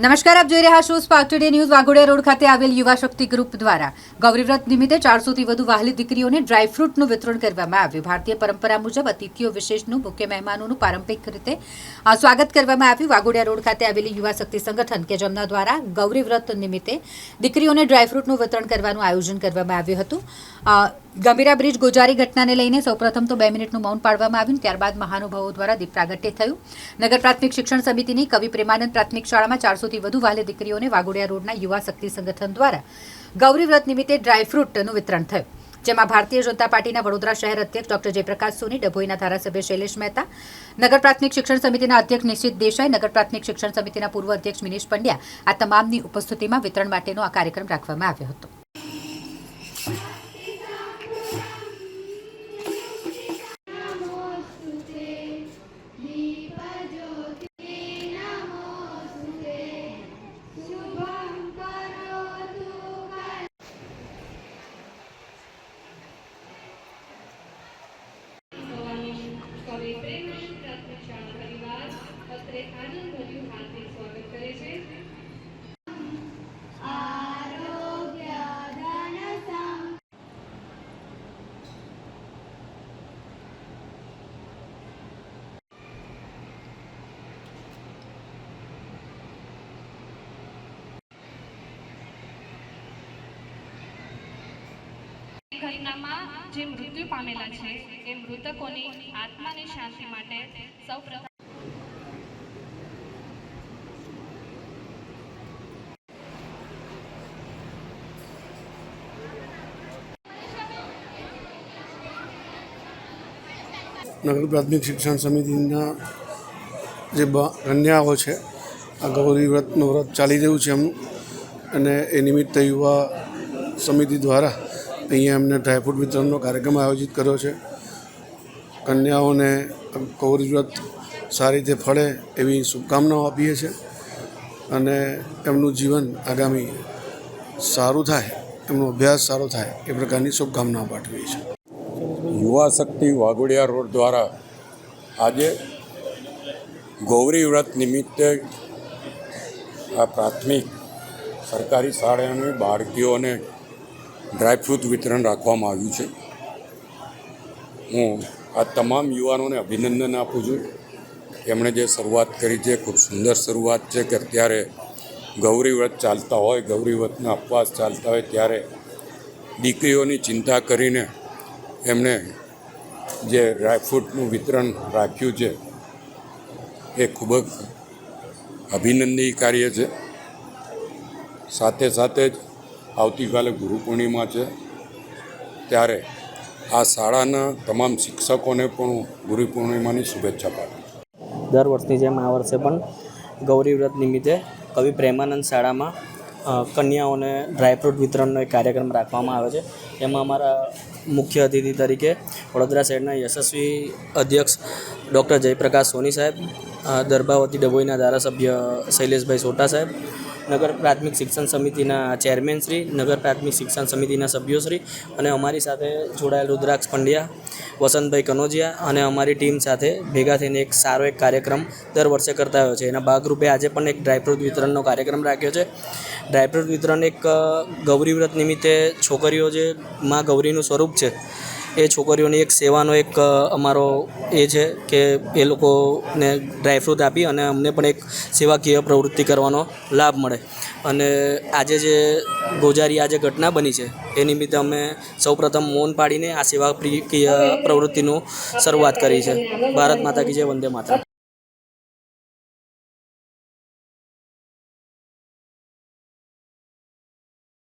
નમસ્કાર, આપ જોઈ રહ્યા છો spark today news Waghodia road ખાતે આવેલ યુવા શક્તિ ગ્રુપ દ્વારા. ગૌરીવ્રત નિમિત્તે ચારસોથી વધુ વહાલી દીકરીઓને ડ્રાયફ્રૂટનું વિતરણ કરવામાં આવ્યું. ભારતીય પરંપરા મુજબ અતિથિઓ વિશેષનું મુખ્ય મહેમાનોનું પારંપરિક રીતે સ્વાગત કરવામાં આવ્યું. વાઘોડિયા રોડ ખાતે આવેલી યુવા શક્તિ સંગઠન કે જેમના દ્વારા ગૌરીવ્રત નિમિત્તે દીકરીઓને ડ્રાયફ્રૂટનું વિતરણ કરવાનું આયોજન કરવામાં આવ્યું હતું. ગંભીરા બ્રિજ ગોજારી ઘટનાને લઈને સૌપ્રથમ તો બે મિનિટનું મૌન પાડવામાં આવ્યું ત્યારબાદ મહાનુભાવો દ્વારા દીપ પ્રાગટ્ય થયું. નગર પ્રાથમિક શિક્ષણ સમિતિની કવિ પ્રેમાનંદ પ્રાથમિક શાળામાં ચારસોથી વધુ વાલે દીકરીઓને વાઘોડિયા રોડના યુવા શક્તિ સંગઠન દ્વારા ગૌરી વ્રત નિમિત્તે ડ્રાયફ્રૂટનું વિતરણ થયું. જેમાં ભારતીય જનતા પાર્ટીના વડોદરા શહેર અધ્યક્ષ ડોક્ટર જયપ્રકાશ સોની, ડભોઈના ધારાસભ્ય શૈલેષ મહેતા, નગર પ્રાથમિક શિક્ષણ સમિતિના અધ્યક્ષ નિશ્ચિત દેસાઈ, નગર પ્રાથમિક શિક્ષણ સમિતિના પૂર્વ અધ્યક્ષ મિનેશ પંડ્યા આ તમામની ઉપસ્થિતિમાં વિતરણ માટેનો આ કાર્યક્રમ રાખવામાં આવ્યો હતો. ઘટનામાં જે મૃત્યુ પામેલા છે, એ મૃતકોની આત્માની શાંતિ માટે સૌ નગર પ્રાથમિક શિક્ષણ સમિતિના જે કન્યાઓ છે આ ગૌરી વ્રતનું વ્રત ચાલી રહ્યું છે એમનું. અને એ નિમિત્તે યુવા સમિતિ દ્વારા અહીંયા એમને ડ્રાયફ્રૂટ વિતરણનો કાર્યક્રમ આયોજિત કર્યો છે. કન્યાઓને કૌરવ્રત સારી રીતે ફળે એવી શુભકામનાઓ આપીએ છીએ અને એમનું જીવન આગામી સારું થાય, એમનો અભ્યાસ સારો થાય એ પ્રકારની શુભકામનાઓ પાઠવીએ છીએ. યુવા શક્તિ વાઘોડિયા રોડ દ્વારા આજે ગૌરી વ્રત નિમિત્તે આ પ્રાથમિક સરકારી શાળાની બાળકીઓને ડ્રાયફ્રૂટ વિતરણ રાખવામાં આવ્યું છે. હું આ તમામ યુવાનોને અભિનંદન આપું છું. એમણે જે શરૂઆત કરી છે, ખૂબ સુંદર શરૂઆત છે કે અત્યારે ગૌરી વ્રત ચાલતા હોય, ગૌરી વ્રતના ઉપવાસ ચાલતા હોય, ત્યારે દીકરીઓની ચિંતા કરીને એમણે જે ડ્રાયફ્રૂટનું વિતરણ રાખ્યું છે, એ ખૂબ જ અભિનંદનીય કાર્ય છે. સાથે સાથે જ આવતીકાલે ગુરુ પૂર્ણિમા છે. ત્યારે આ શાળાના તમામ શિક્ષકોને પણ હું ગુરુ પૂર્ણિમાની શુભેચ્છા પાઠવું દર વર્ષની જેમ આ વર્ષે પણ ગૌરી વ્રત નિમિત્તે કવિ પ્રેમાનંદ શાળામાં કન્યાઓને ડ્રાયફ્રૂટ વિતરણનો એક કાર્યક્રમ રાખવામાં આવે છે. એમાં અમારા મુખ્ય અતિથિ તરીકે વડોદરા શહેરના યશસ્વી અધ્યક્ષ ડૉક્ટર જયપ્રકાશ સોની સાહેબ દરબાવતી ડભોઈના ધારાસભ્ય શૈલેષભાઈ સોટા સાહેબ, નગર પ્રાથમિક શિક્ષણ સમિતિના ચેરમેન શ્રી, નગર પ્રાથમિક શિક્ષણ સમિતિના સભ્યોશ્રી અને અમારી સાથે જોડાયેલ રુદ્રાક્ષ પંડ્યા વસંતભાઈ કનોજિયા અને અમારી ટીમ સાથે ભેગા થઈને એક સારો એક કાર્યક્રમ દર વર્ષે કરતા હોય છે. એના ભાગરૂપે આજે પણ એક ડ્રાયફ્રૂટ વિતરણનો કાર્યક્રમ રાખ્યો છે. ડ્રાયફ્રૂટ વિતરણ એક ગૌરી વ્રત નિમિત્તે છોકરીઓ જે માં ગૌરીનું સ્વરૂપ છે એ છોકરીઓની એક સેવાનો એક અમારો એ છે કે એ લોકોને ડ્રાયફ્રૂટ આપી અને અમને પણ એક સેવાકીય પ્રવૃત્તિ કરવાનો લાભ મળે. અને આજે જે ગોજારી આજે ઘટના બની છે, એ નિમિત્તે અમે સૌપ્રથમ મૌન પાડીને આ સેવાકીય પ્રવૃત્તિનું શરૂઆત કરી છે. ભારત માતા કી જય, વંદે માતા